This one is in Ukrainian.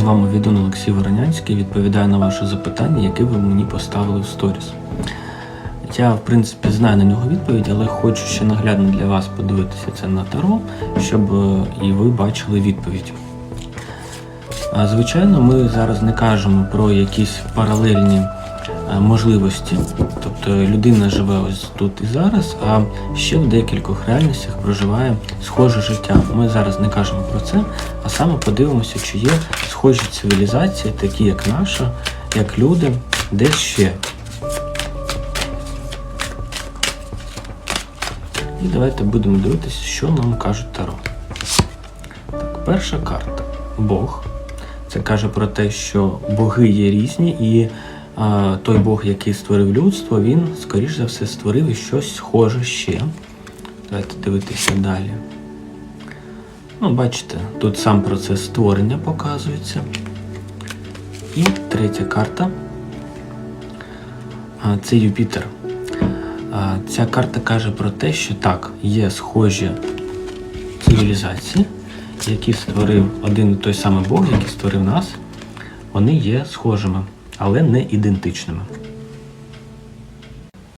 З вами відон Олексій Воронянський. Відповідаю на ваше запитання, яке ви мені поставили в сторіс. Я, в принципі, знаю на нього відповідь, але хочу ще наглядно для вас подивитися це на таро, щоб е, і ви бачили відповідь. Звичайно, ми зараз не кажемо про якісь паралельні можливості. Тобто людина живе ось тут і зараз, а ще в декількох реальностях проживає схоже життя. Ми зараз не кажемо про це, а саме подивимося, чи є схожі цивілізації, такі як наша, як люди, де ще. І давайте будемо дивитися, що нам кажуть Таро. Так, перша карта Бог. Це каже про те, що боги є різні, і той Бог, який створив людство, він, скоріш за все, створив і щось схоже ще. Давайте дивитися далі. Ну, бачите, тут сам процес створення показується. І третя карта. Це Юпітер. Ця карта каже про те, що так, є схожі цивілізації, які створив один і той самий Бог, який створив нас, вони є схожими, але не ідентичними.